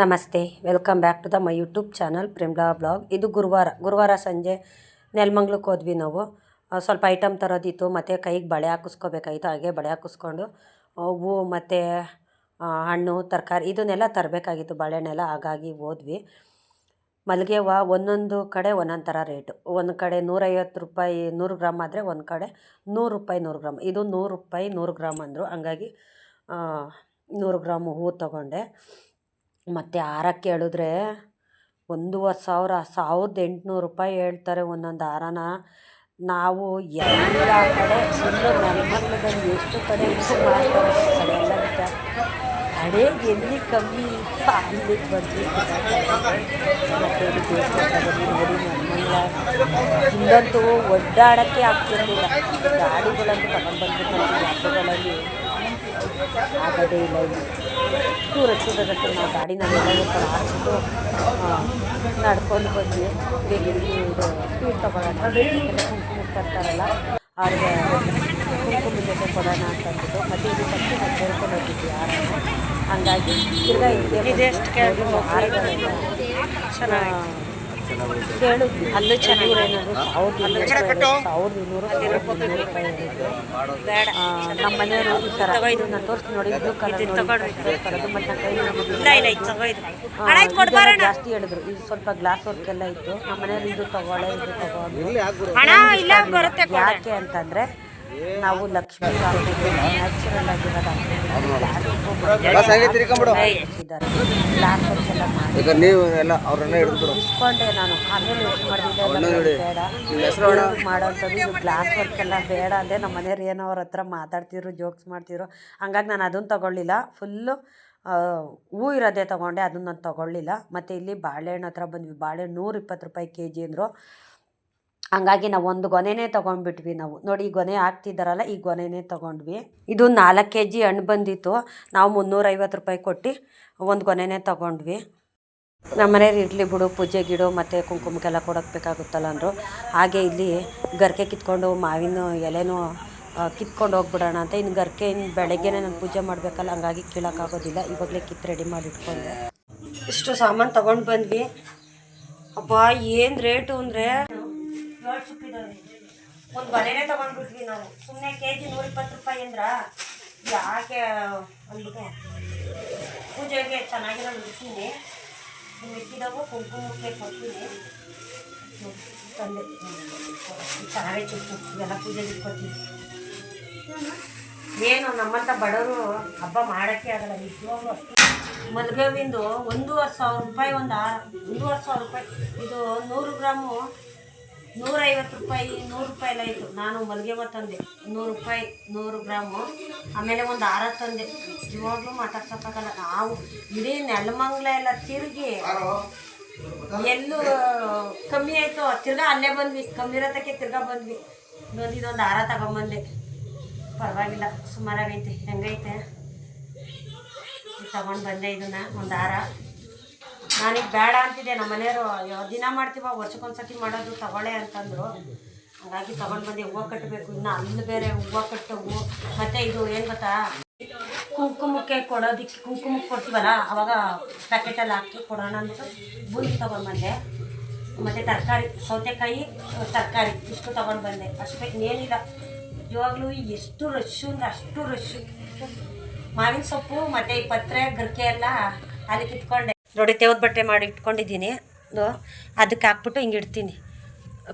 ನಮಸ್ತೆ, welcome back to the my YouTube channel Premla blog. ಇದು ಗುರುವಾರ. ಗುರುವಾರ ಸಂಜೆ ನೆಲಮಂಗ್ಲಕ್ಕೆ ಹೋದ್ವಿ ನಾವು. ಸ್ವಲ್ಪ ಐಟಮ್ ತರೋದಿತ್ತು, ಮತ್ತು ಕೈಗೆ ಬಳೆ ಹಾಕಿಸ್ಕೋಬೇಕಾಯಿತು, ಹಾಗೆ ಬಳೆ ಹಾಕಿಸ್ಕೊಂಡು ಹೂವು ಮತ್ತು ಹಣ್ಣು, ತರಕಾರಿ ಇದನ್ನೆಲ್ಲ ತರಬೇಕಾಗಿತ್ತು, ಬಳೆನೆಲ್ಲ. ಹಾಗಾಗಿ ಹೋದ್ವಿ. ಮಲ್ಲಿಗೆ ಹೂವು ಒಂದೊಂದು ಕಡೆ ಒಂದೊಂದು ಥರ ರೇಟು. ಒಂದು ಕಡೆ ನೂರೈವತ್ತು ರೂಪಾಯಿ ನೂರು ಗ್ರಾಮ್ ಆದರೆ ಒಂದು ಕಡೆ ನೂರು ರೂಪಾಯಿ, ನೂರು ಗ್ರಾಮ್. ಇದು ನೂರು ರೂಪಾಯಿ, ನೂರು ಗ್ರಾಮ್ ಅಂದರು. ಹಂಗಾಗಿ ನೂರು ಗ್ರಾಮ್ ಹೂವು ತೊಗೊಂಡೆ. ಮತ್ತು ಹಾರಕ್ಕೆ ಹೇಳಿದ್ರೆ ಒಂದೂವರೆ ಸಾವಿರ, ಸಾವಿರದ ಎಂಟುನೂರು ರೂಪಾಯಿ ಹೇಳ್ತಾರೆ ಒಂದೊಂದು ಹಾರನ ನಾವು ಎಲ್ಲ ಕಡೆ ನೆಲಮಂಗಲದಲ್ಲಿ ಎಷ್ಟು ಕಡೆ ಇಷ್ಟು ಮಾಡ್ತಾರೆ ಎಲ್ಲ ಎಲ್ಲಿ ಕಮ್ಮಿ ಅಲ್ಲಿಗೆ ಬಂದ್ವಿ. ಇಲ್ಲಂತೂ ಒಡ್ಡಾಡೋಕ್ಕೆ ಆಗ್ತಿರಲಿಲ್ಲ. ಗಾಡಿಗಳಂತೂ ತಗೊಂಡು ಹಬ್ಬಗಳಲ್ಲಿ ಆಗೋದೇ ಇಲ್ಲ ಟೂರ್ ಹಚ್ಚಿದ್ದಕ್ಕೆ ನಾವು ಗಾಡಿನಲ್ಲಿ ಎಲ್ಲ ಆಡ್ಬಿಟ್ಟು ನಡ್ಕೊಂಡು ಬಂದ್ವಿ ಇದು ಸ್ವೀಟ್ ತೊಗೊಳ್ಳೋಣ ಎಲ್ಲ ಕುಂಕುಮ ತರ್ತಾರಲ್ಲ ಅವ್ರಿಗೆ ಜೊತೆ ಕೊಡೋಣ ಅಂತ ಅಂದ್ಬಿಟ್ಟು ಮತ್ತು ಇದು ಫಸ್ಟು ನಾವು ಕೇಳ್ಕೊಂಡು ಹೋಗಿದ್ವಿ ಹಾರನ ಹಂಗಾಗಿ ತಿರ್ಗಾ ಇದೆಷ್ಟು ಹಾರಗಳೆಲ್ಲ ಕೇಳಿದ್ವಿ ಅಲ್ಲೂ ಚೆನ್ನಾಗಿರೋದು ಸಾವಿರದ ಇನ್ನೂರು ನಮ್ಮ ಮನೆಯವರು ಈ ಥರ ಇದು ನಾನು ತೋರಿಸ್ತೀನಿ ನೋಡಿ ಕಲರ್ ಮತ್ತು ಇದು ಜಾಸ್ತಿ ಹೇಳಿದ್ರು. ಇದು ಸ್ವಲ್ಪ ಗ್ಲಾಸ್ ವರ್ಕ್ ಎಲ್ಲ ಇತ್ತು. ನಮ್ಮ ಮನೆಯವ್ರು ಇದು ತಗೊಳ್ಳೆ ಇದು. ಯಾಕೆ ಅಂತಂದ್ರೆ ನಾವು ಲಕ್ಷ್ಮೀ ನ್ಯಾಚುರಲ್ ಗ್ಲಾಸ್ ವರ್ಕ್ ಹಂಗೆ ತಿರ್ಕೊಂಬಿಡು. ಈಗ ನೀವು ಎಲ್ಲ ಅವ್ರನ್ನ ಹಿಡಿದು ಬಿಡು ಇಸ್ಕೊಂಡೆ ನಾನು. ಆಮೇಲೆ ಯೋಚನೆ ಮಾಡಿದ್ದೆ ಬೇಡ. ನಿಮ್ಮ ಹೆಸರು ಅಣ್ಣ? ಮಾಡೋಂಥದ್ದು ಇದು ಗ್ಲಾಸ್ ವರ್ಕ್ ಎಲ್ಲ ಬೇಡ ಅಂದೆ ನಮ್ಮ ಮನೆಯವ್ರು ಏನೋ ಅವ್ರ ಹತ್ರ ಮಾತಾಡ್ತಿದ್ರು ಜೋಕ್ಸ್ ಮಾಡ್ತಿದ್ರು. ಹಂಗಾಗಿ ನಾನು ಅದನ್ನು ತಗೊಳ್ಳಿಲ್ಲ. ಫುಲ್ಲು ಹೂ ಇರೋದೇ ತೊಗೊಂಡೆ ಅದನ್ನು ನಾನು ತೊಗೊಳ್ಳಿಲ್ಲ. ಮತ್ತು ಇಲ್ಲಿ ಬಾಳೆಹಣ್ಣು ಹತ್ರ ಬಂದ್ವಿ. ಬಾಳೆಹಣ್ಣು ನೂರಿಪ್ಪತ್ತು ರೂಪಾಯಿ ಕೆ ಜಿ ಅಂದರು. ಹಂಗಾಗಿ ನಾವು ಒಂದು ಗೊನೆನೇ ತೊಗೊಂಡ್ಬಿಟ್ವಿ ನಾವು. ನೋಡಿ, ಈ ಗೊನೆ ಹಾಕ್ತಿದ್ದಾರಲ್ಲ ಈ ಗೊನೆನೇ ತೊಗೊಂಡ್ವಿ. ಇದು ನಾಲ್ಕು ಕೆ ಜಿ ಹಣ್ಣು ಬಂದಿತ್ತು. ನಾವು ಮುನ್ನೂರೈವತ್ತು ರೂಪಾಯಿ ಕೊಟ್ಟು ಒಂದು ಗೊನೆನೇ ತೊಗೊಂಡ್ವಿ. ನಮ್ಮ ಮನೆಯವ್ರು ಇರಲಿ ಬಿಡು, ಪೂಜೆ ಗಿಡು ಮತ್ತು ಕುಂಕುಮಕ್ಕೆಲ್ಲ ಕೊಡೋಕೆ ಬೇಕಾಗುತ್ತಲ್ಲ ಅಂದರು. ಹಾಗೆ ಇಲ್ಲಿ ಗರ್ಕೆ ಕಿತ್ಕೊಂಡು ಮಾವಿನ ಎಲೆನೂ ಕಿತ್ಕೊಂಡು ಹೋಗ್ಬಿಡೋಣ ಅಂತ. ಇನ್ನು ಗರ್ಕೆ ಇನ್ನು ಬೆಳಗ್ಗೆನೇ ನಾನು ಪೂಜೆ ಮಾಡಬೇಕಲ್ಲ, ಹಂಗಾಗಿ ಕೀಳೋಕ್ಕಾಗೋದಿಲ್ಲ ಇವಾಗಲೇ ಕಿತ್ತು ರೆಡಿ ಮಾಡಿ ಇಟ್ಕೊಂಡೆ ಇಷ್ಟು ಸಾಮಾನು ತೊಗೊಂಡು ಬಂದ್ವಿ. ಅಬ್ಬಾ, ಏನು ರೇಟು ಅಂದರೆ ಒಂದು ಬಲೆನೇ ತೊಗೊಂಡ್ಬಿಟ್ವಿ ನಾವು. ಸುಮ್ಮನೆ ಕೆ ಜಿ ನೂರ ಇಪ್ಪತ್ತು ರೂಪಾಯಿ ಅಂದ್ರ ಯಾಕೆ ಅಂದ್ಬಿಟ್ಟು ಪೂಜೆಗೆ ಚೆನ್ನಾಗಿರೋ ಇಡ್ತೀನಿ ಮಿಕ್ಕಿದವು ಕುಂಕುಮಕ್ಕೆ ಕೊಡ್ತೀನಿ. ತಂದೆ. ಚೆನ್ನಾಗೇ ಚೆನ್ನಾಗೈತೆ ಎಲ್ಲ ಪೂಜೆಗೆ ಇಟ್ಕೊತೀನಿ ಏನು ನಮ್ಮಂಥ ಬಡವರು ಹಬ್ಬ ಮಾಡೋಕ್ಕೆ ಆಗಲ್ಲ. ನಿಜವಾಗ್ಲೂ ಅಷ್ಟು. ಮಲ್ಗವಿಂದು ಒಂದೂವರೆ ಸಾವಿರ ರೂಪಾಯಿ ಒಂದು ಆರು ಒಂದೂವರೆ ಸಾವಿರ ರೂಪಾಯಿ. ಇದು ನೂರು ಗ್ರಾಮು ನೂರೈವತ್ತು ರೂಪಾಯಿ, ನೂರು ರೂಪಾಯಿ ಇತ್ತು. ನಾನು ಮಲ್ಲಿಗೆ ಹೂವು ತಂದೆ. ನೂರು ರೂಪಾಯಿ, ನೂರು ಗ್ರಾಮು. ಆಮೇಲೆ ಒಂದು ಹಾರ ತಂದೆ. ಇವಾಗಲೂ ಮಾತಾಡ್ಸೋಕ್ಕಾಗಲ್ಲ. ನಾವು ಇಡೀ ನೆಲಮಂಗ್ಲ ಎಲ್ಲ ತಿರುಗಿ ಎಲ್ಲೂ ಕಮ್ಮಿ ಆಯಿತು. ತಿರ್ಗಾ ಅಲ್ಲೇ ಬಂದ್ವಿ. ಕಮ್ಮಿ ಇರೋತಕ್ಕೆ ತಿರ್ಗಾ ಬಂದ್ವಿ. ಇನ್ನೊಂದು ಇದೊಂದು ಹಾರ ತಗೊಂಬಂದೆ. ಪರವಾಗಿಲ್ಲ. ಸುಮಾರಾಗೈತೆ. ಹೆಂಗೈತೆ? ತಗೊಂಡು ಬಂದೆ ಇದನ್ನು. ಒಂದು ಹಾರ ನಾನೀಗ ಬೇಡ ಅಂತಿದ್ದೆ. ನಮ್ಮ ಮನೆಯವರು ಯಾವ ದಿನ ಮಾಡ್ತೀವ, ವರ್ಷಕ್ಕೊಂದ್ಸತಿ ಮಾಡೋದು ತಗೊಳ್ಳೆ ಅಂತಂದರು. ಹಾಗಾಗಿ ತಗೊಂಡು ಬಂದು. ಹೂವು ಕಟ್ಟಬೇಕು ಇನ್ನು ಅಲ್ಲಿ ಬೇರೆ ಹೂವು ಕಟ್ಟವು. ಮತ್ತು ಇದು ಏನು ಗೊತ್ತಾ? ಕುಂಕುಮಕ್ಕೆ ಕೊಡೋದಕ್ಕೆ ಕುಂಕುಮಕ್ಕೆ ಕೊಡ್ತೀವಲ್ಲ, ಅವಾಗ ಪ್ಯಾಕೆಟಲ್ಲಿ ಹಾಕಿ ಕೊಡೋಣ ಅಂತ ಬೂಂದಿ ತೊಗೊಂಡು ಬಂದೆ. ಮತ್ತು ತರಕಾರಿ, ಸೌತೆಕಾಯಿ, ತರಕಾರಿ ಇಷ್ಟು ತೊಗೊಂಡು ಬಂದೆ. ಅಷ್ಟೇ ಏನಿಲ್ಲ ಇವಾಗಲೂ ಎಷ್ಟು ರಶ್ಶು ಅಂದರೆ ಅಷ್ಟು ರಶ್ಶು ಮಾವಿನ ಸೊಪ್ಪು, ಮತ್ತು ಈ ಪತ್ರೆ, ಗರಿಕೆ ಎಲ್ಲ ಅಲ್ಲಿ ಕಿತ್ಕೊಂಡೆ. ನೋಡಿ ತೇವದ ಬಟ್ಟೆ ಮಾಡಿ ಇಟ್ಕೊಂಡಿದ್ದೀನಿ. ಅದು ಅದಕ್ಕೆ ಹಾಕ್ಬಿಟ್ಟು ಹಿಂಗೆ ಇಡ್ತೀನಿ.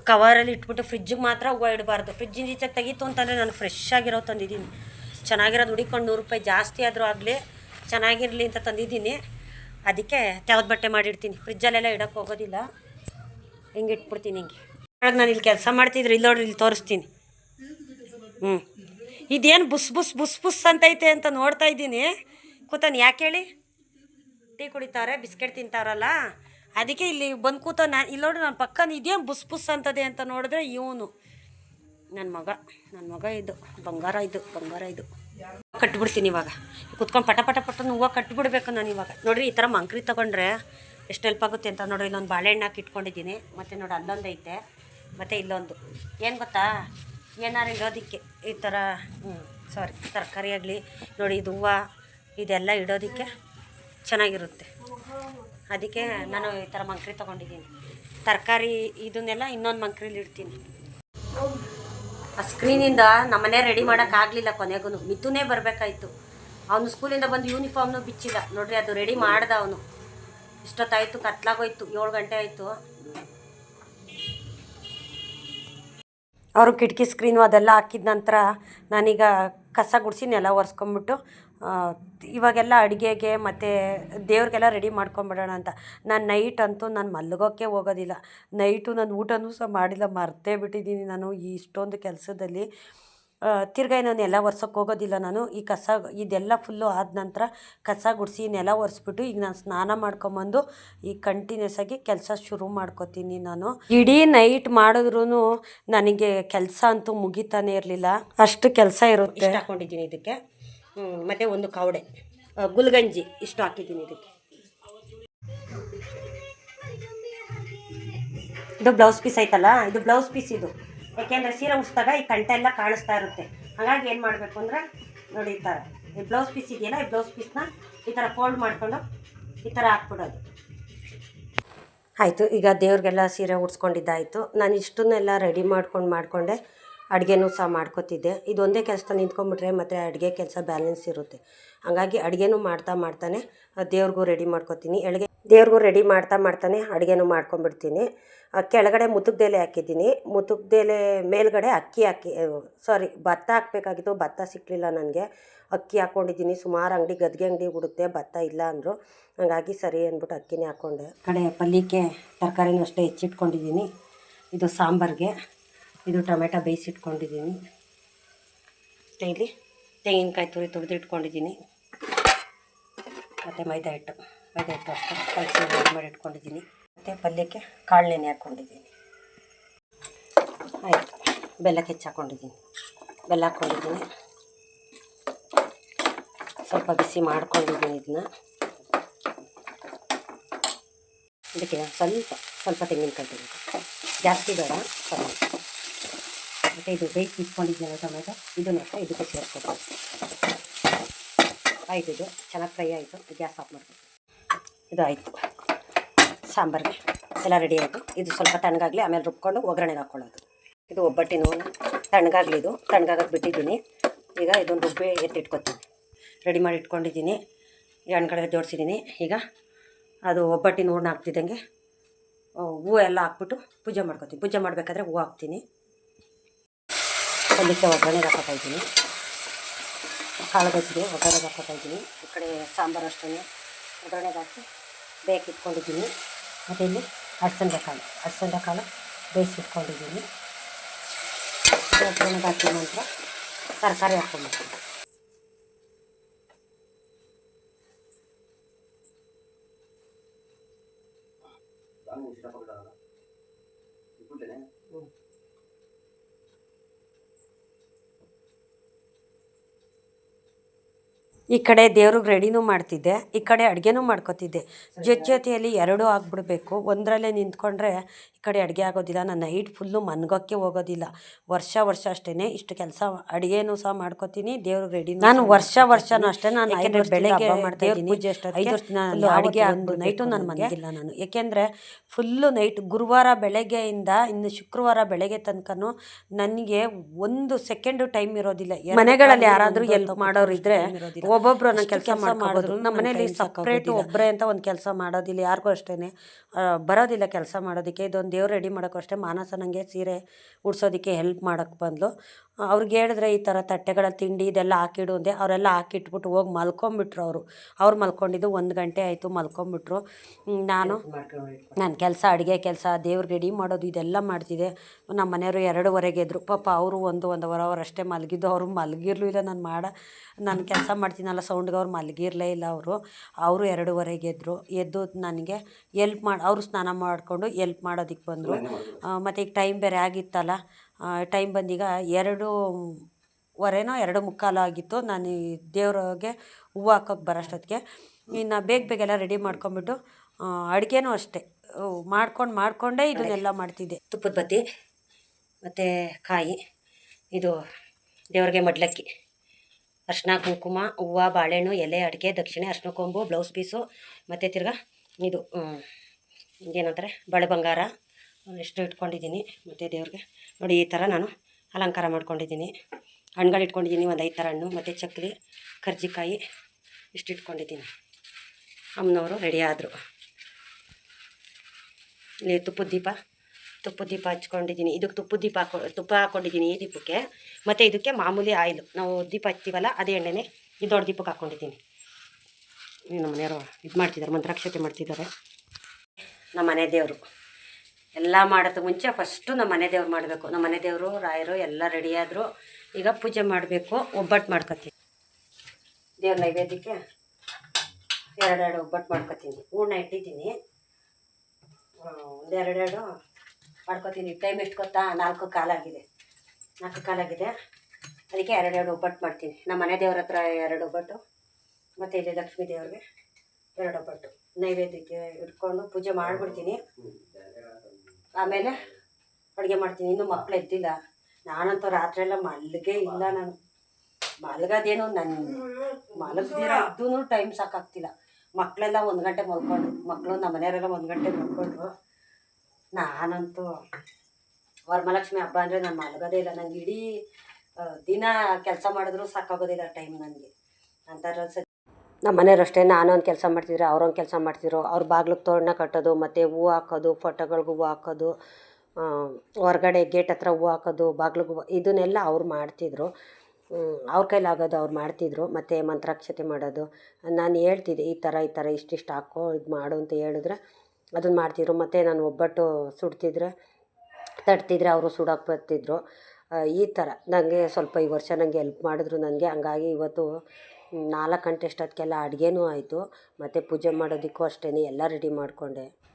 ಕವರಲ್ಲಿ ಇಟ್ಬಿಟ್ಟು ಫ್ರಿಜ್ಜಿಗೆ ಮಾತ್ರ ಹೂವು ಇಡಬಾರ್ದು. ಫ್ರಿಜ್ಜಿಂದ ಈಚೆ ತೆಗೀತು ಅಂತಂದರೆ ನಾನು ಫ್ರೆಶ್ ಆಗಿರೋ ತಂದಿದ್ದೀನಿ. ಚೆನ್ನಾಗಿರೋದು ಹುಡಿಕೊಂಡು ನೂರು ರೂಪಾಯಿ ಜಾಸ್ತಿ ಆದರೂ ಆಗಲಿ, ಚೆನ್ನಾಗಿರಲಿ ಅಂತ ತಂದಿದ್ದೀನಿ. ಅದಕ್ಕೆ ತೇವದ ಬಟ್ಟೆ ಮಾಡಿಡ್ತೀನಿ ಫ್ರಿಜ್ಜಲ್ಲೆಲ್ಲ ಇಡೋಕ್ಕೆ ಹೋಗೋದಿಲ್ಲ. ಹಿಂಗೆ ಇಟ್ಬಿಡ್ತೀನಿ ಹಿಂಗೆ. ಒಳಗೆ ನಾನು ಇಲ್ಲಿ ಕೆಲಸ ಮಾಡ್ತಿದ್ರೆ ಇಲ್ಲಿ ನೋಡಿ ಇಲ್ಲಿ ತೋರಿಸ್ತೀನಿ. ಹ್ಞೂ ಇದೇನು ಬುಸ್ ಬುಸ್ ಬುಸ್ ಬುಸ್ ಅಂತೈತೆ ಅಂತ ನೋಡ್ತಾ ಇದ್ದೀನಿ. ಕೂತಾನೆ ಯಾಕೆ ಹೇಳಿ? ಟೀ ಕುಡಿತಾರೆ, ಬಿಸ್ಕೆಟ್ ತಿಂತಾರಲ್ಲ? ಅದಕ್ಕೆ ಇಲ್ಲಿ ಬಂದು ಕೂತ ನಾ ಇಲ್ಲಿ ನೋಡಿ ನನ್ನ ಪಕ್ಕನ ಇದೇನು ಬುಸ್ ಬುಸ್ ಅಂತದೆ ಅಂತ ನೋಡಿದ್ರೆ ಇವನು. ನನ್ನ ಮಗ ನನ್ನ ಮಗ ಇದು, ಬಂಗಾರ ಇದು ಬಂಗಾರ ಇದು. ಕಟ್ಬಿಡ್ತೀನಿ ಇವಾಗ. ಕುತ್ಕೊಂಡು ಪಟ ಪಟ ಪಟ ಹೂವು ಕಟ್ಬಿಡ್ಬೇಕು ನಾನು ಇವಾಗ. ನೋಡಿರಿ, ಈ ಥರ ಮಂಕ್ರಿ ತೊಗೊಂಡ್ರೆ ಎಷ್ಟು ಹೆಲ್ಪ್ ಆಗುತ್ತೆ ಅಂತ ನೋಡಿ. ಇಲ್ಲೊಂದು ಬಾಳೆಹಣ್ಣು ಹಾಕಿ ಇಟ್ಕೊಂಡಿದ್ದೀನಿ. ಮತ್ತು ನೋಡಿ, ಅಲ್ಲೊಂದು ಐತೆ. ಮತ್ತು ಇಲ್ಲೊಂದು. ಏನು ಗೊತ್ತಾ? ಏನಾರು ಇಡೋದಕ್ಕೆ. ಈ ಥರ ಸಾರಿ ತರಕಾರಿ ಆಗಲಿ, ನೋಡಿ, ಇದು ಹೂವು, ಇದೆಲ್ಲ ಇಡೋದಕ್ಕೆ. ಚೆನ್ನಾಗಿರುತ್ತೆ. ಅದಕ್ಕೆ ನಾನು ಈ ಥರ ಮಂಕ್ರಿ ತೊಗೊಂಡಿದ್ದೀನಿ. ತರಕಾರಿ ಇದನ್ನೆಲ್ಲ ಇನ್ನೊಂದು ಮಂಕ್ರಿಲಿ ಇಡ್ತೀನಿ. ಆ ಸ್ಕ್ರೀನಿಂದ ನಮ್ಮನೆ ರೆಡಿ ಮಾಡೋಕ್ಕಾಗಲಿಲ್ಲ ಕೊನೆಗೂ. ಮಿತುನೇ ಬರಬೇಕಾಯ್ತು. ಅವನು ಸ್ಕೂಲಿಂದ ಬಂದು ಯೂನಿಫಾರ್ಮ್ನು ಬಿಚ್ಚಿಲ್ಲ. ನೋಡ್ರಿ, ಅದು ರೆಡಿ ಮಾಡ್ದ ಅವನು. ಇಷ್ಟೊತ್ತಾಯಿತು, ಕತ್ಲಾಗೋಯ್ತು. ಏಳು ಗಂಟೆ ಆಯಿತು. ಅವರು ಕಿಟಕಿ ಸ್ಕ್ರೀನು ಅದೆಲ್ಲ ಹಾಕಿದ ನಂತರ ನಾನೀಗ ಕಸ ಗುಡಿಸಿ ನೆಲ ಒರೆಸ್ಕೊಂಬಿಟ್ಟು ಇವಾಗೆಲ್ಲ ಅಡುಗೆಗೆ ಮತ್ತು ದೇವ್ರಿಗೆಲ್ಲ ರೆಡಿ ಮಾಡ್ಕೊಂಬಿಡೋಣ ಅಂತ. ನಾನು ನೈಟ್ ಅಂತೂ ನಾನು ಮಲಗೋಕ್ಕೆ ಹೋಗೋದಿಲ್ಲ. ನೈಟು ನಾನು ಊಟನೂ ಸಹ ಮಾಡಿಲ್ಲ, ಮರ್ತೇ ಬಿಟ್ಟಿದ್ದೀನಿ ನಾನು ಈ ಇಷ್ಟೊಂದು ಕೆಲಸದಲ್ಲಿ. ತಿರ್ಗಾ ನಾನು ನೆಲ ಒರ್ಸೋಕ್ಕೆ ಹೋಗೋದಿಲ್ಲ ನಾನು. ಈ ಕಸ ಇದೆಲ್ಲ ಫುಲ್ಲು ಆದ ನಂತರ ಕಸ ಗುಡಿಸಿ ನೆಲ ಒರೆಸ್ಬಿಟ್ಟು ಈಗ ನಾನು ಸ್ನಾನ ಮಾಡ್ಕೊಂಬಂದು ಈ ಕಂಟಿನ್ಯೂಸ್ ಆಗಿ ಕೆಲಸ ಶುರು ಮಾಡ್ಕೋತೀನಿ ನಾನು. ಇಡೀ ನೈಟ್ ಮಾಡಿದ್ರೂ ನನಗೆ ಕೆಲಸ ಅಂತೂ ಮುಗಿತಾನೆ ಇರಲಿಲ್ಲ. ಅಷ್ಟು ಕೆಲಸ ಇರುತ್ತೆ. ಹಾಕೊಂಡಿದ್ದೀನಿ ಇದಕ್ಕೆ. ಮತ್ತು ಒಂದು ಕಾವಡೆ. ಗುಲ್ಗಂಜಿ ಇಷ್ಟು ಹಾಕಿದ್ದೀನಿ ಇದಕ್ಕೆ. ಇದು ಬ್ಲೌಸ್ ಪೀಸ್ ಐತಲ್ಲ, ಇದು ಬ್ಲೌಸ್ ಪೀಸ್ ಇದು. ಯಾಕೆಂದರೆ ಸೀರೆ ಉಸ್ತಾಗ ಈ ಕಂಠ ಎಲ್ಲ ಕಾಣಿಸ್ತಾ ಇರುತ್ತೆ. ಹಾಗಾಗಿ ಏನು ಮಾಡಬೇಕು ಅಂದರೆ, ನೋಡಿ ಈ ಥರ ಈ ಬ್ಲೌಸ್ ಪೀಸ್ ಇದೆಯಲ್ಲ, ಈ ಬ್ಲೌಸ್ ಪೀಸ್ನ ಈ ಥರ ಫೋಲ್ಡ್ ಮಾಡಿಕೊಂಡು ಈ ಥರ ಹಾಕ್ಬಿಡೋದು. ಆಯಿತು, ಈಗ ದೇವ್ರಿಗೆಲ್ಲ ಸೀರೆ ಉಡ್ಸ್ಕೊಂಡಿದ್ದಾಯಿತು. ನಾನು ಇಷ್ಟನ್ನೆಲ್ಲ ರೆಡಿ ಮಾಡ್ಕೊಂಡು ಮಾಡಿಕೊಂಡೆ. ಅಡುಗೆನೂ ಸಹ ಮಾಡ್ಕೋತಿದ್ದೆ. ಇದೊಂದೇ ಕೆಲಸ ನಿಂತ್ಕೊಂಡ್ಬಿಟ್ರೆ ಮತ್ತು ಅಡುಗೆ ಕೆಲಸ ಬ್ಯಾಲೆನ್ಸ್ ಇರುತ್ತೆ. ಹಾಗಾಗಿ ಅಡುಗೆನೂ ಮಾಡ್ತಾ ಮಾಡ್ತಾನೆ ದೇವ್ರಿಗೂ ರೆಡಿ ಮಾಡ್ಕೊತೀನಿ. ಎಳಗೆ ದೇವ್ರಿಗೂ ರೆಡಿ ಮಾಡ್ತಾ ಮಾಡ್ತಾನೆ ಅಡುಗೆನೂ ಮಾಡ್ಕೊಂಬಿಡ್ತೀನಿ ಆ, ಕೆಳಗಡೆ ಮುತುಗ್ದೆಲೆ ಹಾಕಿದ್ದೀನಿ. ಮುತುಗ್ದೆಲೆ ಮೇಲ್ಗಡೆ ಅಕ್ಕಿ ಹಾಕಿ ಸಾರಿ ಭತ್ತ ಹಾಕಬೇಕಾಗಿತ್ತು ಭತ್ತ ಸಿಕ್ಕಲಿಲ್ಲ ನನಗೆ. ಅಕ್ಕಿ ಹಾಕ್ಕೊಂಡಿದ್ದೀನಿ ಸುಮಾರು ಅಂಗಡಿ ಗದ್ಗೆ ಅಂಗಡಿ ಹುಡುಕ್ತೆ ಭತ್ತ ಇಲ್ಲ ಅಂದರು. ಹಾಗಾಗಿ ಸರಿ ಅಂದ್ಬಿಟ್ಟು ಅಕ್ಕಿನೇ ಹಾಕ್ಕೊಂಡೆ ಕಡೆ ಪಲ್ಯಕ್ಕೆ ತರಕಾರಿನೂ ಅಷ್ಟೇ ಹೆಚ್ಚಿಟ್ಕೊಂಡಿದ್ದೀನಿ. ಇದು ಸಾಂಬಾರಿಗೆ. ಇದು ಟೊಮೆಟೊ ಬೇಯಿಸಿಟ್ಕೊಂಡಿದ್ದೀನಿ ಇಲ್ಲಿ ತೆಂಗಿನಕಾಯಿ ತುರಿ ತುರಿದು ಇಟ್ಕೊಂಡಿದ್ದೀನಿ. ಮತ್ತು ಮೈದಾ ಹಿಟ್ಟು ಮೈದಾ ಹಿಟ್ಟು ಅಷ್ಟು. ಕಲಸಿ ರೆಡಿ ಮಾಡಿ ಇಟ್ಕೊಂಡಿದ್ದೀನಿ. ಮತ್ತು ಪಲ್ಯಕ್ಕೆ ಕಾಳು ನೆನೆ ಹಾಕ್ಕೊಂಡಿದ್ದೀನಿ ಆಯಿತು. ಬೆಲ್ಲಕ್ಕೆ ಹೆಚ್ಚು ಹಾಕ್ಕೊಂಡಿದ್ದೀನಿ ಬೆಲ್ಲ ಹಾಕ್ಕೊಂಡಿದ್ದೀನಿ ಸ್ವಲ್ಪ ಬಿಸಿ ಮಾಡ್ಕೊಂಡಿದ್ದೀನಿ ಇದನ್ನ. ಇದಕ್ಕೆ ಸ್ವಲ್ಪ ಸ್ವಲ್ಪ ತೆಂಗಿನಕಾಯಿ ತೆಗಿಬೇಕು ಜಾಸ್ತಿ ಬೇಡ ಸ್ವಲ್ಪ ಮತ್ತು ಇದು ಬೇಯಿಸಿ ಇಟ್ಕೊಂಡಿದ್ದೀನಲ್ಲ ಟೊಮೆಟೊ ಇದನ್ನು ಅಷ್ಟೇ ಇದಕ್ಕೆ ಸೇರಿಸ್ಬೇಕು ಆಯಿತು ಇದು. ಚೆನ್ನಾಗಿ ಫ್ರೈ ಆಯಿತು. ಗ್ಯಾಸ್ ಆಫ್ ಮಾಡಬೇಕು ಇದು ಆಯಿತು ಸಾಂಬಾರಿಗೆ. ಎಲ್ಲ ರೆಡಿ ಆಯಿತು. ಇದು ಸ್ವಲ್ಪ ತಣ್ಣಗಾಗಲಿ, ಆಮೇಲೆ ರುಬ್ಕೊಂಡು ಒಗ್ಗರಣೆಗೆ ಹಾಕ್ಕೊಳ್ಳೋದು ಇದು ಒಬ್ಬಟ್ಟಿನ ತಣ್ಣಗಾಗಲಿ ಇದು. ತಣ್ಣಗಾಗಕ್ಕೆ ಬಿಟ್ಟಿದ್ದೀನಿ. ಈಗ ಇದೊಂದು ರುಬ್ಬಿ ಎತ್ತಿಟ್ಕೊತೀನಿ. ರೆಡಿ ಮಾಡಿ ಇಟ್ಕೊಂಡಿದ್ದೀನಿ. ಹಣ್ಗಡೆ ಜೋಡಿಸಿದ್ದೀನಿ. ಈಗ ಅದು ಒಬ್ಬಟ್ಟಿನ ಹೂರ್ಣ ಹಾಕ್ತಿದ್ದಂಗೆ ಹೂವು ಎಲ್ಲ ಹಾಕ್ಬಿಟ್ಟು ಪೂಜೆ ಮಾಡ್ಕೊತೀನಿ. ಪೂಜೆ ಮಾಡಬೇಕಾದ್ರೆ ಹೂವು ಹಾಕ್ತೀನಿ. ಅದಕ್ಕೆ ಒಗ್ಗರಣೆಗೆ ಹಾಕೋತಾ ಇದ್ದೀನಿ. ಕಾಳು ಬಜ್ಜಿಗೆ ಒಗ್ಗರಣೆಗೆ ಹಾಕೋತಾ ಇದ್ದೀನಿ. ಈ ಕಡೆ ಸಾಂಬಾರು ಅಷ್ಟೇ ಒಗ್ಗರಣೆಗೆ ಹಾಕಿ ಬೇಕಿಟ್ಕೊಂಡಿದ್ದೀನಿ ಮತ್ತು ಇಲ್ಲಿ ಕಾಳು ಹಲಸಂದೆ ಕಾಳು ಬೇಯಿಸಿಟ್ಕೊಂಡಿದ್ದೀನಿ ಒಗ್ಗರಣೆಗೆ ಹಾಕಿದ ನಂತರ ತರಕಾರಿ ಹಾಕ್ಕೊಂಡ್ಬಿಡ್ತೀನಿ ಈ ಕಡೆ ದೇವ್ರಿಗೆ ರೆಡಿನೂ ಮಾಡ್ತಿದ್ದೆ, ಈ ಕಡೆ ಅಡುಗೆನೂ ಮಾಡ್ಕೋತಿದ್ದೆ. ಜೊತೆ ಜೊತೆಯಲ್ಲಿ ಎರಡೂ ಆಗಿಬಿಡ್ಬೇಕು. ಒಂದರಲ್ಲೇ ನಿಂತ್ಕೊಂಡ್ರೆ ಈ ಕಡೆ ಅಡುಗೆ ಆಗೋದಿಲ್ಲ ನಾನು ನೈಟ್ ಫುಲ್ಲು ಮನ್ಗೋಕ್ಕೆ ಹೋಗೋದಿಲ್ಲ. ವರ್ಷ ವರ್ಷ ಅಷ್ಟೇ ಇಷ್ಟು ಕೆಲಸ ಅಡುಗೆನೂ ಸಹ ಮಾಡ್ಕೋತೀನಿ ದೇವ್ರಿಗೆ ರೆಡಿ ನಾನು ವರ್ಷ ವರ್ಷನೂ ಅಷ್ಟೇ ನಾನು ಬೆಳಗ್ಗೆ ಮಾಡ್ತೀನಿ ಐದು ವರ್ಷ ಅಡುಗೆ ಒಂದು ನೈಟು ನಾನು ಮನೆಗಿಲ್ಲ ನಾನು. ಏಕೆಂದರೆ ಫುಲ್ಲು ನೈಟ್ ಗುರುವಾರ ಬೆಳಗ್ಗೆಯಿಂದ ಇನ್ನು ಶುಕ್ರವಾರ ಬೆಳಗ್ಗೆ ತನಕನೂ ನನಗೆ ಒಂದು ಸೆಕೆಂಡು ಟೈಮ್ ಇರೋದಿಲ್ಲ. ಮನೆಗಳಲ್ಲಿ ಯಾರಾದರೂ ಎಲ್ಪ್ ಮಾಡೋರು ಇದ್ರೆ ಒಬ್ಬೊಬ್ರು ನಾನು ಕೆಲಸ ಮಾಡಿದ್ರು ನಮ್ಮ ಮನೇಲಿ ಸಪ್ರೇಟು ಒಬ್ಬರೇ ಅಂತ ಒಂದು ಕೆಲಸ ಮಾಡೋದಿಲ್ಲ ಯಾರಿಗೂ ಅಷ್ಟೇ ಬರೋದಿಲ್ಲ ಕೆಲಸ ಮಾಡೋದಕ್ಕೆ ಇದೊಂದು ದೇವ್ರು ರೆಡಿ ಮಾಡೋಕ್ಕೂ ಅಷ್ಟೇ ಮಾನಸ ನನಗೆ ಸೀರೆ ಉಡ್ಸೋದಕ್ಕೆ ಹೆಲ್ಪ್ ಮಾಡೋಕ್ಕೆ ಬಂದ್ಲು. ಅವ್ರಿಗೆ ಹೇಳಿದ್ರೆ ಈ ಥರ ತಟ್ಟೆಗಳ ತಿಂಡಿ ಇದೆಲ್ಲ ಹಾಕಿಡು ಅಂದೆ. ಅವರೆಲ್ಲ ಹಾಕಿಟ್ಬಿಟ್ಟು ಹೋಗಿ ಮಲ್ಕೊಂಬಿಟ್ರು ಅವರು. ಅವ್ರು ಮಲ್ಕೊಂಡಿದ್ದು ಒಂದು ಗಂಟೆ ಆಯಿತು ಮಲ್ಕೊಂಬಿಟ್ರು. ನಾನು ನನ್ನ ಕೆಲಸ ಅಡುಗೆ ಕೆಲಸ ದೇವ್ರಿಗೆ ರೆಡಿ ಮಾಡೋದು ಇದೆಲ್ಲ ಮಾಡ್ತಿದ್ದೆ. ನಮ್ಮ ಮನೆಯವರು ಎರಡುವರೆಗೆ ಎದ್ರು. ಪಾಪ ಅವರು ಒಂದು ಒಂದೂವರೆ ಅವರ್ ಅಷ್ಟೇ ಮಲಗಿದ್ದು. ಅವರು ಮಲಗಿರ್ಲಿಲ್ಲ ನಾನು ಮಾಡ. ನಾನು ಕೆಲಸ ಮಾಡ್ತೀನಲ್ಲ ಸೌಂಡ್ಗೆ ಅವ್ರು ಮಲಗಿರಲೇ ಇಲ್ಲ ಅವರು. ಅವರು ಎರಡೂವರೆಗೆ ಎದ್ರು. ಎದ್ದು ನನಗೆ ಎಲ್ಪ್ ಮಾಡಿ ಅವರು ಸ್ನಾನ ಮಾಡಿಕೊಂಡು ಎಲ್ಪ್ ಮಾಡೋದಕ್ಕೆ ಬಂದರು. ಮತ್ತು ಈಗ ಟೈಮ್ ಬೇರೆ ಆಗಿತ್ತಲ್ಲ. ಟೈಮ್ ಬಂದೀಗ ಎರಡು ವರೆನೋ ಎರಡು ಮುಕ್ಕಾಲು ಆಗಿತ್ತು. ನಾನು ಈ ದೇವ್ರಿಗೆ ಹೂವು ಹಾಕೋಕೆ ಬರೋಷ್ಟೊತ್ತಿಗೆ. ಇನ್ನು ಬೇಗ ಬೇಗ ಎಲ್ಲ ರೆಡಿ ಮಾಡ್ಕೊಂಬಿಟ್ಟು ಅಡುಗೆನೂ ಅಷ್ಟೇ. ಮಾಡ್ಕೊಂಡು ಮಾಡಿಕೊಂಡೇ ಇದನ್ನೆಲ್ಲ ಮಾಡ್ತಿದ್ದೆ. ತುಪ್ಪದ ಬತ್ತಿ ಮತ್ತು ಕಾಯಿ ಇದು ದೇವ್ರಿಗೆ ಮಡ್ಲಕ್ಕಿ. ಅರ್ಶಿನ ಕುಂಕುಮ ಹೂವು ಬಾಳೆಹಣ್ಣು ಎಲೆ ಅಡಿಕೆ ದಕ್ಷಿಣೆ ಅರ್ಶಿನ ಕೊಂಬು ಬ್ಲೌಸ್ ಪೀಸು ಮತ್ತು ತಿರ್ಗಾ ಇದು ಏನಂತಾರೆ ಬಳೆ ಬಂಗಾರ. ಎಷ್ಟು ಇಟ್ಕೊಂಡಿದ್ದೀನಿ ಮತ್ತು ದೇವ್ರಿಗೆ. ನೋಡಿ, ಈ ಥರ ನಾನು ಅಲಂಕಾರ ಮಾಡ್ಕೊಂಡಿದ್ದೀನಿ. ಹಣ್ಗಳು ಇಟ್ಕೊಂಡಿದ್ದೀನಿ, ಒಂದು ಐದು ಥರ ಹಣ್ಣು, ಮತ್ತು ಚಕ್ಕಲಿ ಕರ್ಜಿಕಾಯಿ, ಇಷ್ಟು ಇಟ್ಕೊಂಡಿದ್ದೀನಿ. ಅಮ್ಮನವರು ರೆಡಿ ಆದರು. ಇಲ್ಲಿ ತುಪ್ಪದ ದೀಪ ತುಪ್ಪದ ದೀಪ ಹಚ್ಕೊಂಡಿದ್ದೀನಿ. ಇದಕ್ಕೆ ತುಪ್ಪದ ದೀಪ ಹಾಕೊ, ತುಪ್ಪ ಹಾಕ್ಕೊಂಡಿದ್ದೀನಿ ಈ ದೀಪಕ್ಕೆ. ಮತ್ತು ಇದಕ್ಕೆ ಮಾಮೂಲಿ ಆಯಿಲು. ನಾವು ದೀಪ ಹಚ್ತೀವಲ್ಲ, ಅದೇ ಎಣ್ಣೆನೇ ಈ ದೊಡ್ಡ ದೀಪಕ್ಕೆ ಹಾಕ್ಕೊಂಡಿದ್ದೀನಿ ನಮ್ಮ ಮನೆಯವರು ಇದು ಮಾಡ್ತಿದ್ದಾರೆ ಮಂತ್ರಾಕ್ಷತೆ ಮಾಡ್ತಿದ್ದಾರೆ. ನಮ್ಮ ಮನೆ ದೇವರು. ಎಲ್ಲ ಮಾಡೋದು ಮುಂಚೆ ಫಸ್ಟು ನಮ್ಮ ಮನೆ ದೇವ್ರು ಮಾಡಬೇಕು. ನಮ್ಮ ಮನೆ ದೇವರು, ರಾಯರು ಎಲ್ಲ ರೆಡಿಯಾದರು ಈಗ ಪೂಜೆ ಮಾಡಬೇಕು ಒಬ್ಬಟ್ಟು ಮಾಡ್ಕೊತೀನಿ. ದೇವ್ರ ನೈವೇದ್ಯಕ್ಕೆ ಎರಡೆರಡು ಒಬ್ಬಟ್ಟು ಮಾಡ್ಕೊತೀನಿ. ಹೂರ್ಣ ಇಟ್ಟಿದ್ದೀನಿ. ಒಂದೆರಡೆರಡು ಮಾಡ್ಕೊತೀನಿ. ಟೈಮ್ ಎಷ್ಟು ಗೊತ್ತಾ? ನಾಲ್ಕು ಕಾಲಾಗಿದೆ. ನಾಲ್ಕು ಕಾಲಾಗಿದೆ. ಅದಕ್ಕೆ ಎರಡೆರಡು ಒಬ್ಬಟ್ಟು ಮಾಡ್ತೀನಿ. ನಮ್ಮ ಮನೆ ದೇವ್ರ ಹತ್ರ ಎರಡು ಒಬ್ಬಟ್ಟು, ಮತ್ತು ಇಲ್ಲಿ ಲಕ್ಷ್ಮೀ ದೇವ್ರಿಗೆ ಎರಡು ಒಬ್ಬಟ್ಟು. ನೈವೇದ್ಯಕ್ಕೆ ಇಟ್ಕೊಂಡು ಪೂಜೆ ಮಾಡಿಬಿಡ್ತೀನಿ. ಆಮೇಲೆ ಅಡುಗೆ ಮಾಡ್ತೀನಿ. ಇನ್ನೂ ಮಕ್ಳು ಎದ್ದಿಲ್ಲ. ನಾನಂತೂ ರಾತ್ರಿ ಎಲ್ಲ ಮಲ್ಗೆ ಇಲ್ಲ ನಾನು. ಮಲ್ಗೋದೇನು ನನ್ನ ಮಲಗ್ದಿರ ಇದ್ದೂ ಟೈಮ್ ಸಾಕಾಗ್ತಿಲ್ಲ. ಮಕ್ಕಳೆಲ್ಲ ಒಂದು ಗಂಟೆ ಮಲ್ಕೊಂಡು ಮಕ್ಕಳು ನಮ್ಮ ಮನೆಯವರೆಲ್ಲ ಒಂದು ಗಂಟೆ ಮಲ್ಕೊಂಡ್ರು. ನಾನಂತೂ ವರಮಹಾಲಕ್ಷ್ಮಿ ಹಬ್ಬ ಅಂದರೆ ನಾನು ಮಲಗೋದೇ ಇಲ್ಲ. ನನಗೆ ಇಡೀ ದಿನ ಕೆಲಸ ಮಾಡಿದ್ರು ಸಾಕಾಗೋದಿಲ್ಲ ಟೈಮ್ ನನಗೆ ಅಂತಾರ ನಮ್ಮ ಮನೆಯವ್ರು ಅಷ್ಟೇ ನಾನು ಒಂದು ಕೆಲಸ ಮಾಡ್ತಿದ್ರೆ ಅವ್ರೊಂದು ಕೆಲಸ ಮಾಡ್ತಿದ್ರು. ಅವ್ರ ಬಾಗ್ಲಿಗೆ ತೋರಣ ಕಟ್ಟೋದು, ಮತ್ತು ಹೂವು ಹಾಕೋದು, ಫೋಟೋಗಳ್ಗೆ ಹೂವು ಹಾಕೋದು ಹೊರಗಡೆ ಗೇಟ್ ಹತ್ರ ಹೂವು ಹಾಕೋದು, ಬಾಗ್ಲಿಗೆ ಇದನ್ನೆಲ್ಲ ಅವ್ರು ಮಾಡ್ತಿದ್ರು. ಅವ್ರ ಕೈಲಾಗೋದು ಅವ್ರು ಮಾಡ್ತಿದ್ರು. ಮತ್ತು ಮಂತ್ರಾಕ್ಷತೆ ಮಾಡೋದು. ನಾನು ಹೇಳ್ತಿದ್ದೆ, ಈ ಥರ ಈ ಥರ, ಇಷ್ಟಿಷ್ಟು ಹಾಕೋ, ಇದು ಮಾಡು ಅಂತ ಹೇಳಿದ್ರೆ ಅದನ್ನು ಮಾಡ್ತಿದ್ರು. ಮತ್ತು ನಾನು ಒಬ್ಬಟ್ಟು ಸುಡ್ತಿದ್ರೆ, ತಟ್ತಿದ್ರೆ ಅವರು ಸುಡೋಕೆ ಬರ್ತಿದ್ರು. ಈ ಥರ. ನನಗೆ ಸ್ವಲ್ಪ ಈ ವರ್ಷ ನನಗೆ ಹೆಲ್ಪ್ ಮಾಡಿದ್ರು ನನಗೆ. ಹಂಗಾಗಿ ಇವತ್ತು ನಾಲ್ಕು ಗಂಟೆ ಅಷ್ಟೊತ್ತಿಗೆಲ್ಲ ಅಡುಗೆನೂ ಆಯಿತು. ಮತ್ತು ಪೂಜೆ ಮಾಡೋದಕ್ಕೂ ಅಷ್ಟೇ ಎಲ್ಲ ರೆಡಿ ಮಾಡಿಕೊಂಡೆ.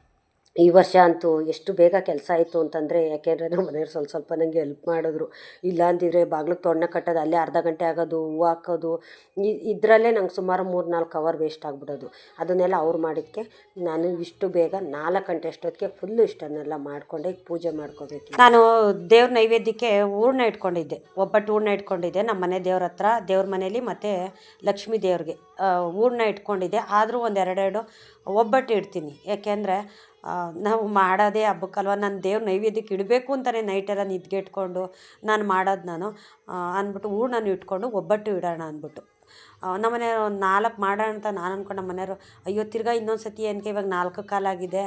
ಈ ವರ್ಷ ಅಂತೂ ಎಷ್ಟು ಬೇಗ ಕೆಲಸ ಆಯಿತು ಅಂತಂದರೆ, ಯಾಕೆಂದರೆ ನಮ್ಮ ಮನೆಯವ್ರು ಸ್ವಲ್ಪ ಸ್ವಲ್ಪ ನನಗೆ ಹೆಲ್ಪ್ ಮಾಡಿದ್ರು. ಇಲ್ಲ ಅಂದಿದ್ರೆ ಬಾಗ್ಲಿಗೆ ತೊಣ್ಣ ಕಟ್ಟೋದು, ಅಲ್ಲೇ ಅರ್ಧ ಗಂಟೆ ಆಗೋದು ಹೂವು ಹಾಕೋದು ಇದರಲ್ಲೇ ನಂಗೆ ಸುಮಾರು ಮೂರು ನಾಲ್ಕು ಅವರ್ ವೇಸ್ಟ್ ಆಗಿಬಿಡೋದು. ಅದನ್ನೆಲ್ಲ ಅವ್ರು ಮಾಡಿದ್ದಕ್ಕೆ ನಾನು ಇಷ್ಟು ಬೇಗ ನಾಲ್ಕು ಗಂಟೆ ಅಷ್ಟೊತ್ತಿಗೆ ಫುಲ್ಲು ಇಷ್ಟನ್ನೆಲ್ಲ ಮಾಡಿಕೊಂಡೆ, ಪೂಜೆ ಮಾಡ್ಕೋಬೇಕು ನಾನು ದೇವ್ರ ನೈವೇದ್ಯಕ್ಕೆ ಹೂರ್ಣ ಇಟ್ಕೊಂಡಿದ್ದೆ. ಒಬ್ಬಟ್ಟು ಹೂರ್ಣ ಇಟ್ಕೊಂಡಿದ್ದೆ. ನಮ್ಮ ಮನೆ ದೇವ್ರ ಹತ್ರ, ದೇವ್ರ ಮನೇಲಿ ಮತ್ತು ಲಕ್ಷ್ಮೀ ದೇವ್ರಿಗೆ ಹೂರ್ಣ ಇಟ್ಕೊಂಡಿದ್ದೆ. ಆದರೂ ಒಂದೆರಡೆರಡು ಒಬ್ಬಟ್ಟು ಇಡ್ತೀನಿ. ಯಾಕೆಂದರೆ ನಾವು ಮಾಡೋದೇ ಹಬ್ಬಕ್ಕಲ್ವ? ನಾನು ದೇವ್ರ ನೈವೇದ್ಯಕ್ಕೆ ಇಡಬೇಕು ಅಂತಲೇ ನೈಟೆಲ್ಲ ನಿದ್ಗೆಟ್ಕೊಂಡು ನಾನು ಮಾಡೋದು ನಾನು. ಅಂದ್ಬಿಟ್ಟು ಹೂರ್ಣನ ಇಟ್ಕೊಂಡು ಒಬ್ಬಟ್ಟು ಇಡೋಣ ಅಂದ್ಬಿಟ್ಟು. ನಮ್ಮ ಮನೆಯವ್ರು ಒಂದು ನಾಲ್ಕು ಮಾಡೋಣ ಅಂತ ನಾನು ಅಂದ್ಕೊಂಡು ನಮ್ಮ ಮನೆಯವರು. ಅಯ್ಯೋ, ತಿರ್ಗಾ ಇನ್ನೊಂದು ಸತಿ ಏನಕ್ಕೆ ಇವಾಗ ನಾಲ್ಕು ಕಾಲಾಗಿದೆ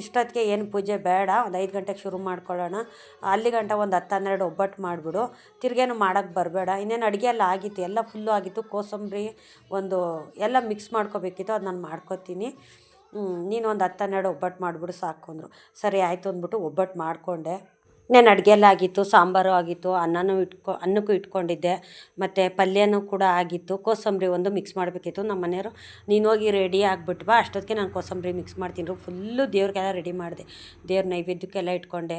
ಇಷ್ಟೊತ್ತಿಗೆ ಏನು ಪೂಜೆ ಬೇಡ, ಒಂದು ಐದು ಗಂಟೆಗೆ ಶುರು ಮಾಡ್ಕೊಳ್ಳೋಣ. ಅಲ್ಲಿ ಗಂಟೆ ಒಂದು ಹತ್ತು ಹನ್ನೆರಡು ಒಬ್ಬಟ್ಟು ಮಾಡಿಬಿಡು. ತಿರ್ಗೇನು ಮಾಡೋಕ್ಕೆ ಬರಬೇಡ. ಇನ್ನೇನು ಅಡುಗೆ ಎಲ್ಲ ಆಗಿತ್ತು, ಎಲ್ಲ ಫುಲ್ಲು ಆಗಿತ್ತು. ಕೋಸಂಬರಿ ಒಂದು ಎಲ್ಲ ಮಿಕ್ಸ್ ಮಾಡ್ಕೋಬೇಕಿತ್ತು ಅದು ನಾನು ಮಾಡ್ಕೊತೀನಿ. ನೀನು ಒಂದು ಹತ್ತು ಹನ್ನೆರಡು ಒಬ್ಬಟ್ಟು ಮಾಡಿಬಿಡು ಸಾಕು ಅಂದರು. ಸರಿ ಆಯಿತು ಅಂದ್ಬಿಟ್ಟು ಒಬ್ಬಟ್ಟು ಮಾಡಿಕೊಂಡೆ. ನಾನು ಅಡುಗೆ ಎಲ್ಲ ಆಗಿತ್ತು, ಸಾಂಬಾರು ಆಗಿತ್ತು, ಅನ್ನನೂ ಇಟ್ಕೊ, ಅನ್ನಕ್ಕೂ ಇಟ್ಕೊಂಡಿದ್ದೆ. ಮತ್ತು ಪಲ್ಯನೂ ಕೂಡ ಆಗಿತ್ತು. ಕೋಸಂಬರಿ ಒಂದು ಮಿಕ್ಸ್ ಮಾಡಬೇಕಿತ್ತು. ನಮ್ಮ ಮನೆಯವರು, ನೀನು ಹೋಗಿ ರೆಡಿ ಆಗಿಬಿಟ್ಟು ಬಾ, ಅಷ್ಟೊತ್ತಿಗೆ ನಾನು ಕೋಸಂಬರಿ ಮಿಕ್ಸ್ ಮಾಡ್ತೀನಿ. ಫುಲ್ಲು ದೇವ್ರಿಗೆಲ್ಲ ರೆಡಿ ಮಾಡಿದೆ. ದೇವ್ರ ನೈವೇದ್ಯಕ್ಕೆಲ್ಲ ಇಟ್ಕೊಂಡೆ.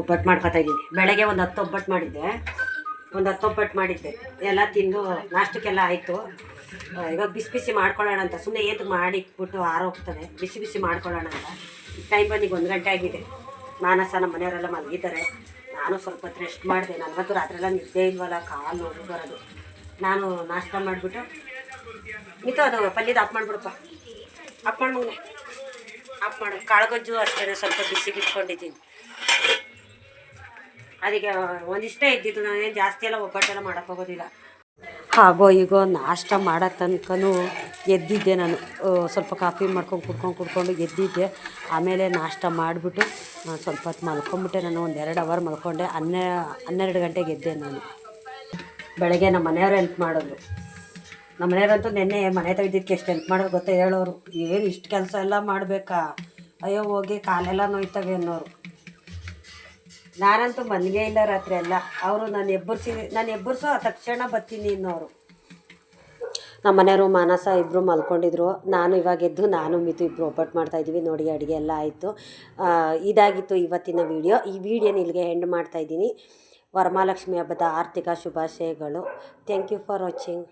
ಒಬ್ಬಟ್ಟು ಮಾಡ್ಕೊತಾ ಇದ್ದೀನಿ. ಬೆಳಗ್ಗೆ ಒಂದು ಹತ್ತು ಒಬ್ಬಟ್ಟು ಮಾಡಿದ್ದೆ. ಒಂದು ಹತ್ತು ಒಬ್ಬಟ್ಟು ಮಾಡಿದ್ದೆ. ಎಲ್ಲ ತಿಂದು ನಾಷ್ಟಕ್ಕೆಲ್ಲ ಆಯಿತು. ಇವಾಗ ಬಿಸಿ ಬಿಸಿ ಮಾಡ್ಕೊಳ್ಳೋಣ ಅಂತ. ಸುಮ್ಮನೆ ಇಟ್ಬಿಟ್ಟು ಆರೋಗ್ತದೆ ಬಿಸಿ ಬಿಸಿ ಮಾಡ್ಕೊಳ್ಳೋಣ ಅಂತ. ಟೈಮ್ ಬಂದಿಗೆ ಒಂದು ಗಂಟೆ ಆಗಿದೆ. ಮಾನಸ ನಮ್ಮ ಮನೆಯವರೆಲ್ಲ ಮಲಗಿದ್ದಾರೆ. ನಾನು ಸ್ವಲ್ಪ ರೆಸ್ಟ್ ಮಾಡಿದೆ. ನನಗಂತೂ ರಾತ್ರಿ ಎಲ್ಲ ನಿದ್ದೆ ಇಲ್ವಲ್ಲ, ಕಾಲು ನೋವು ಬರೋದು. ನಾನು ನಾಷ್ಟ ಮಾಡಿಬಿಟ್ಟು ಮಿತು ಅದು ಪಲ್ಯದ ಆಫ್ ಮಾಡಿಬಿಡಪ್ಪ. ಆಫ್ ಮಾಡಿ ಆಫ್ ಮಾಡು. ಕಾಳುಗೊಜ್ಜು ಅಷ್ಟೇ ಸ್ವಲ್ಪ ಬಿಸಿ ಬಿಟ್ಕೊಂಡಿದ್ದೀನಿ. ಅದಕ್ಕೆ ಒಂದಿಷ್ಟೇ ಇದ್ದಿದ್ದು ನಾನೇನು ಜಾಸ್ತಿ ಎಲ್ಲ ಒಬ್ಬಟ್ಟೆಲ್ಲ ಮಾಡೋಕ್ಕೆ ಹೋಗೋದಿಲ್ಲ. ಹಾಗೋ ಈಗೋ ನಾಷ್ಟ ಮಾಡೋ ತನಕನೂ ಎದ್ದಿದ್ದೆ ನಾನು. ಸ್ವಲ್ಪ ಕಾಫಿ ಮಾಡ್ಕೊಂಡು ಕುಡ್ಕೊಂಡು ಕುಡ್ಕೊಂಡು ಎದ್ದಿದ್ದೆ. ಆಮೇಲೆ ನಾಷ್ಟ ಮಾಡಿಬಿಟ್ಟು ಸ್ವಲ್ಪ ಹೊತ್ತು ಮಲ್ಕೊಂಬಿಟ್ಟೆ. ನಾನು ಒಂದು ಎರಡು ಅವರ್ ಮಲ್ಕೊಂಡೆ. ಹನ್ನೆ, ಹನ್ನೆರಡು ಗಂಟೆಗೆ ಎದ್ದೆ ನಾನು. ಬೆಳಗ್ಗೆ ನಮ್ಮ ಮನೆಯವ್ರು ಹೆಲ್ಪ್ ಮಾಡಿದ್ರು. ನಮ್ಮ ಮನೆಯವರಂತೂ ನಿನ್ನೆ ಮನೆ ತೆಗೆದಿದ್ದಕ್ಕೆ ಎಷ್ಟು ಹೆಲ್ಪ್ ಮಾಡೋದು ಗೊತ್ತಾ ಹೇಳೋರು. ಏನು ಇಷ್ಟು ಕೆಲಸ ಎಲ್ಲ ಮಾಡಬೇಕಾ? ಅಯ್ಯೋ ಹೋಗಿ ಕಾಲೆಲ್ಲ ನೋಯ್ತವೆ ಅನ್ನೋರು. ನಾನಂತೂ ಮನೆಗೆ ಇಲ್ಲ ರಾತ್ರಿ ಎಲ್ಲ. ಅವರು ನಾನು ಎಬ್ಬರಿಸಿ ನಾನು ಎಬ್ಬರಿಸೋ ತಕ್ಷಣ ಬರ್ತೀನಿ ಅನ್ನೋರು. ನಮ್ಮ ಮನೆಯವರು ಮಾನಸ ಇಬ್ಬರು ಮಲ್ಕೊಂಡಿದ್ರು. ನಾನು ಇವಾಗ ಎದ್ದು ನಾನು ಮಿತು ಇಬ್ಬರು ಒಬ್ಬಟ್ಟು ಮಾಡ್ತಾಯಿದ್ದೀವಿ ನೋಡಿ, ಅಡುಗೆ ಎಲ್ಲ ಆಯಿತು. ಇದಾಗಿತ್ತು ಇವತ್ತಿನ ವಿಡಿಯೋ ಈ ವಿಡಿಯೋನ ಇಲ್ಲಿಗೆ ಎಂಡ್ ಮಾಡ್ತಾಯಿದ್ದೀನಿ ವರಮಹಾಲಕ್ಷ್ಮಿ ಹಬ್ಬದ ಆರ್ಥಿಕ ಶುಭಾಶಯಗಳು. Thank you for watching